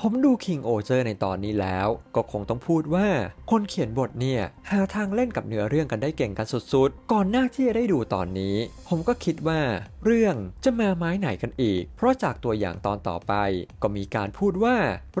ผมดู King o j e r ในตอนนี้แล้ว ก็คงต้องพูดว่าคนเขียนบทเนี่ย หาทางเล่นกับเนื้อเรื่องกันได้เก่งกันสุดๆ ก่อนหน้าที่จะได้ดูตอนนี้ ผมก็คิดว่า เรื่องจะมาไม้ไหนกันอีก เพราะจากตัวอย่างตอนต่อไป ก็มีการพูดว่า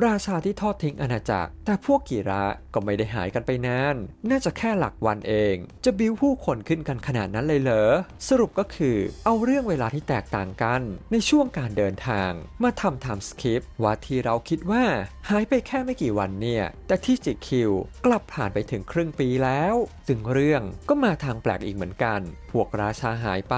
ราชาที่ทอดทิ้งอาณาจักร แต่พวกกีระก็ไม่ได้หายกันไปนาน น่าจะแค่หลักวันเอง จะบิวผู้คนขึ้นกันขนาดนั้นเลยเหรอสรุปก็คือเอาเรื่องเวลาที่แตกต่างกัน ในช่วงการเดินทาง มาทำไทม์สคริปว่าที่เราคิดว่าหายไปแค่ไม่กี่วันเนี่ย แต่ที่จิคิวกลับผ่านไปถึงครึ่งปีแล้ว ซึ่งเรื่องก็มาทางแปลกอีกเหมือนกัน วกราชาหายไป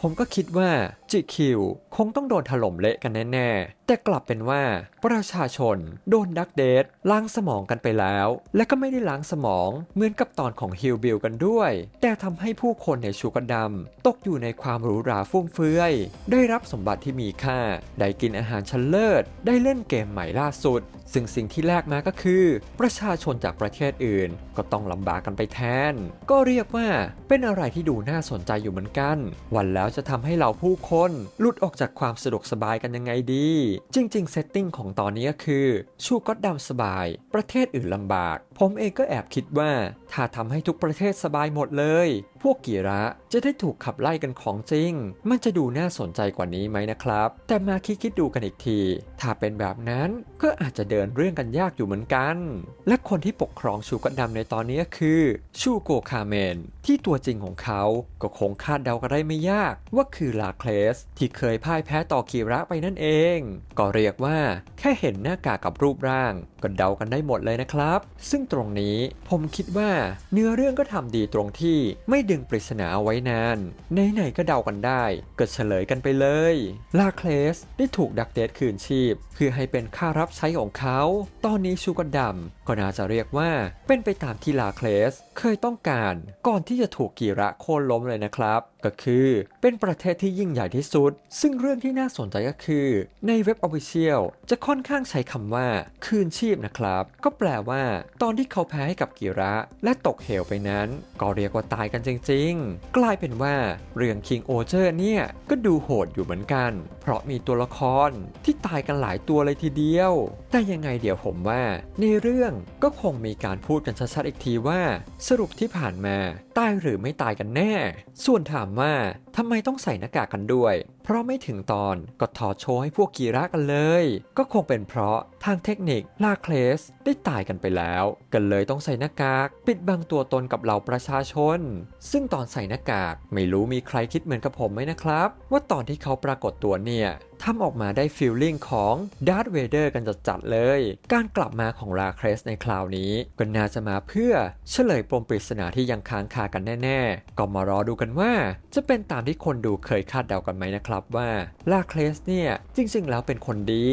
ผมก็คิดว่าจิคิวคงต้องโดนถล่มเละกันแน่ ๆ แต่กลับเป็นว่าประชาชนโดนดักเดทล้างสมองกันไปแล้ว และก็ไม่ได้ล้างสมองเหมือนกับตอนของฮิลบิลกันด้วย แต่ทำให้ผู้คนในชูกระดำตกอยู่ในความหรูหราฟุ่มเฟือย ได้รับสมบัติที่มีค่า ได้กินอาหารชั้นเลิศ ได้เล่นเกมใหม่ล่าสุดซึ่งสิ่งที่แลกมาก็คือ ประชาชนจากประเทศอื่น ก็ต้องลำบากกันไปแทน ก็เรียกว่าเป็นอะไรที่ดูน่าสนใจอยู่เหมือนกัน วันแล้วจะทำให้เราผู้คนหลุดออกจากความสะดวกสบายกันยังไงดี จริงๆเซตติ้งของตอนนี้ก็คือ ชูก็ดำสบาย ประเทศอื่นลำบาก ผมเองก็แอบคิดว่า ถ้าทำให้ทุกประเทศสบายหมดเลย พวกกีระจะได้ถูกขับไล่กันของจริง มันจะดูน่าสนใจกว่านี้ไหมนะครับ แต่มาคิดคิดดูกันอีกที ถ้าเป็นแบบนั้นก็อาจจะเดินเรื่องกันยากอยู่เหมือนกัน และคนที่ปกครองชูกัดดำในตอนนี้คือชูโกคาเมน ที่ตัวจริงของเขาก็คงคาดเดากันได้ไม่ยากว่าคือลาเคลสที่เคยพ่ายแพ้ต่อกีระไปนั่นเอง ก็เรียกว่าแค่เห็นหน้ากากกับรูปร่างก็เดากันได้หมดเลยนะครับ ซึ่งตรงนี้ผมคิดว่าเนื้อเรื่องก็ทำดีตรงที่ไม่ดึงปริศนาไว้นานไหนๆก็เดากันได้ก็เฉลยกันไปเลยลาเคลสได้ถูกดักเดทคืนชีพ เพื่อให้เป็นค่ารับใช้ของเขา ตอนนี้ชูกันดำก็น่าจะเรียกว่าเป็นไปตามที่ลาเคลสเคยต้องการก่อนที่จะถูกกีระโค่นล้มเลยนะครับ ก็คือเป็นประเทศที่ยิ่งใหญ่ที่สุด ซึ่งเรื่องที่น่าสนใจก็คือ ในเว็บ Official จะค่อนข้างใช้คำว่า คืนชีพนะครับ ก็แปลว่า ตอนที่เขาแพ้ให้กับกีระและตกเหวไปนั้น ก็เรียกว่าตายกันจริง ๆ กลายเป็นว่าเรื่อง King o j e r เนี่ย ก็ดูโหดอยู่เหมือนกัน เพราะมีตัวละครที่ตายกันหลายตัวเลยทีเดียว แต่ยังไงเดี๋ยวผมว่า ในเรื่องก็คงมีการพูดกันชัดๆอีกทีว่า สรุปที่ผ่านมา ตายหรือไม่ตายกันแน่ ส่วนถามว่าทำไมต้องใส่หน้ากากกันด้วย เพราะไม่ถึงตอนก็ถอดโชว์ให้พวกกีระกันเลย ก็คงเป็นเพราะทางเทคนิคลาเคลสได้ตายกันไปแล้ว กันเลยต้องใส่หน้ากาก ปิดบังตัวตนกับเหล่าประชาชน ซึ่งตอนใส่หน้ากากไม่รู้มีใครคิดเหมือนกับผมไหมนะครับ ว่าตอนที่เขาปรากฏตัวเนี่ยทำออกมาได้ฟีลลิ่งของดาร์ธเวเดอร์กันจัดๆเลย การกลับมาของลาเคลสในคราวนี้ ก็น่าจะมาเพื่อเฉลยปมปริศนาที่ยังค้างคากันแน่ๆ ก็มารอดูกันว่า จะเป็นตามที่คนดูเคยคาดเดากันไหมนะครับว่าลาเคลสเนี่ยจริงๆ แล้วเป็นคนดี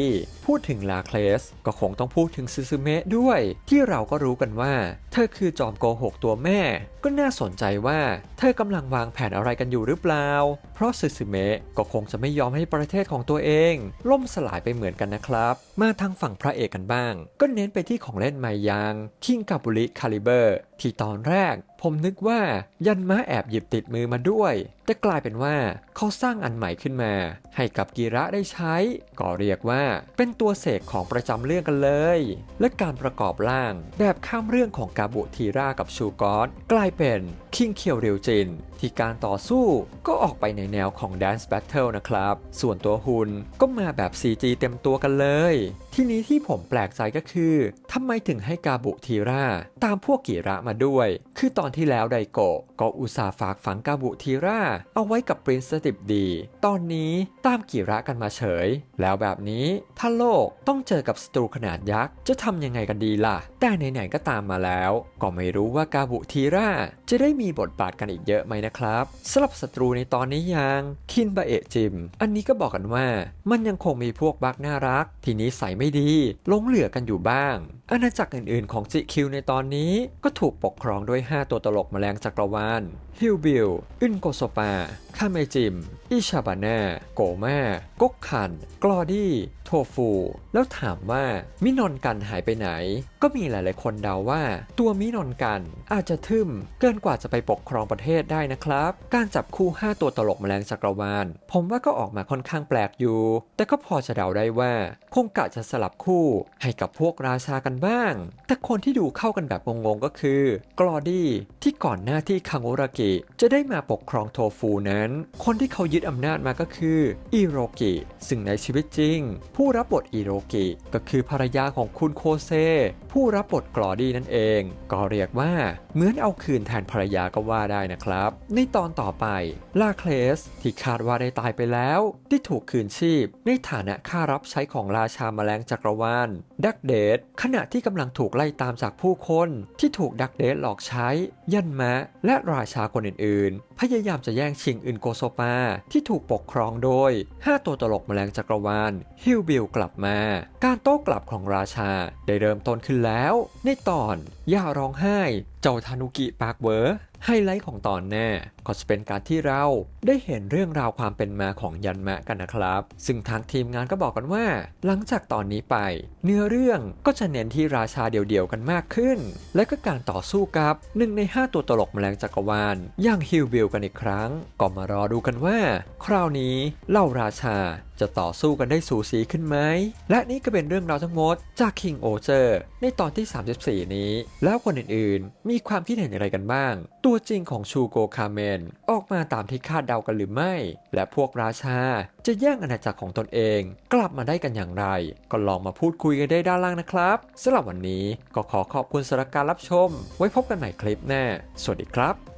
พูดถึงลาเคลสก็คงต้องพูดถึงซึซึเมะด้วย ที่เราก็รู้กันว่า เธอคือจอมโกหกตัวแม่ ก็น่าสนใจว่า เธอกำลังวางแผนอะไรกันอยู่หรือเปล่า ราะซึซึเมะก็คงจะไม่ยอมให้ประเทศของตัวเอง ล่มสลายไปเหมือนกันนะครับ มาทางฝั่งพระเอกกันบ้าง ก็เน้นไปที่ของเล่นไมยางคิงกาบุริคาลิเบอร์ที่ตอนแรก ผมนึกว่ายันม้าแอบหยิบติดมือมาด้วย แต่กลายเป็นว่าเขาสร้างอันใหม่ขึ้นมา ให้กับกีระได้ใช้ ก็เรียกว่าเป็นตัวเสกของประจำเรื่องกันเลย และการประกอบร่างแบบข้ามเรื่องของกาบุทีรากับชูกอสกลายเป็นคิงเคียวเรียวจิน ที่การต่อสู้ก็ออกไปในแนวของ Dance Battle นะครับ ส่วนตัวหุ่นก็มาแบบ CG เต็มตัวกันเลยทีนี้ที่ผมแปลกใจก็คือทำไมถึงให้กาบุทีราตามพวกกีระมาด้วย คือตอนที่แล้วไดโกะก็อุตส่าห์ฝากฝังกาบุทีราเอาไว้กับปรินซ์สติบดี ตอนนี้ตามกีระกันมาเฉย แล้วแบบนี้ถ้าโลกต้องเจอกับศัตรูขนาดยักษ์จะทำยังไงกันดีล่ะ แต่ไหนๆก็ตามมาแล้ว ก็ไม่รู้ว่ากาบุทีราจะได้มีบทบาทกันอีกเยอะไหมนะครับสำหรับศัตรูในตอนนี้ยังคินบะเอะจิม อันนี้ก็บอกกันว่า มันยังคงมีพวกบักน่ารัก ที่นิสัยไม่ดีลงเหลือกันอยู่บ้าง อาณาจักรอื่นๆของจิคิวในตอนนี้ก็ถูกปกครองด้วย 5 ตัวตลกแมลงจักรวาล ฮิลบิล อึนโกโซปา คาเมจิม อิชาบาน่า โกมากกคัน กลอดี้ โทฟู แล้วถามว่ามินอนกันหายไปไหน ก็มีหลายๆคนเดาว่า ตัวมินอนกันอาจจะทึมเกินกว่าจะไปปกครองประเทศได้นะครับ การจับคู่ 5 ตัวตลกแมลงจักรวาล ผมว่าก็ออกมาค่อนข้างแปลกอยู่ แต่ก็พอจะเดาได้ว่า คงกะจะสลับคู่ให้กับพวกราชากันบ้าง แต่คนที่ดูเข้ากันแบบงงๆก็คือกลอดี้ที่ก่อนหน้าที่คังโอรากิจะได้มาปกครองโทฟูนั้น คนที่เขายึดอำนาจมาก็คืออิโรกิซึ่งในชีวิตจริง ผู้รับบทอิโรกิก็คือภรรยาของคุณโคเซ ผู้รับบทกลอดี้นั่นเอง ก็เรียกว่าเหมือนเอาคืนแทนภรรยาก็ว่าได้นะครับ ในตอนต่อไปลาเคลสที่คาดว่าได้ตายไปแล้ว ที่ถูกคืนชีพ ในฐานะข้ารับใช้ของราชาแมลงจักรวาลดักเดดขณะที่กำลังถูกไล่ตามจากผู้คนที่ถูกดักเดดหลอกใช้ ยันมะ และราชาคนอื่นๆ พยายามจะแย่งชิงอึนโกโซปาที่ถูกปกครองโดย 5 ตัวตลกแมลงจักรวาลฮิลบิลกลับมา การโต้กลับของราชาได้เริ่มต้นขึ้นแล้ว ในตอนย่าร้องไห้ เจ้าทานุกิปากเวอร์ไฮไลท์ของตอนแน่ก็จะเป็นการที่เราได้เห็นเรื่องราวความเป็นมาของยันมะกันนะครับ ซึ่งทางทีมงานก็บอกกันว่า หลังจากตอนนี้ไป เนื้อเรื่องก็จะเน้นที่ราชาเดี่ยวๆกันมากขึ้น และก็การต่อสู้กับหนึ่งใน 5 ตัวตลกแมลงจักรวาลอย่างฮิลบิลกันอีกครั้ง ก็มารอดูกันว่า คราวนี้เหล่าราชา จะต่อสู้กันได้สูสีขึ้นไหม และนี่ก็เป็นเรื่องราวทั้งหมดจาก King o c e r ในตอนที่ 34 นี้ แล้วคนอื่นๆ มีความคิดเห็นอย่างไรกันบ้าง ตัวจริงของชูโกคาเมน ออกมาตามที่คาดเดากันหรือไม่ และพวกราชาจะแย่งอาณาจักรของตนเอง กลับมาได้กันอย่างไร ก็ลองมาพูดคุยกันได้ด้านล่างนะครับสำหรับวันนี้ก็ขอขอบคุณสำหรับการรับชม ไว้พบกันใหม่คลิปหน้า สวัสดีครับ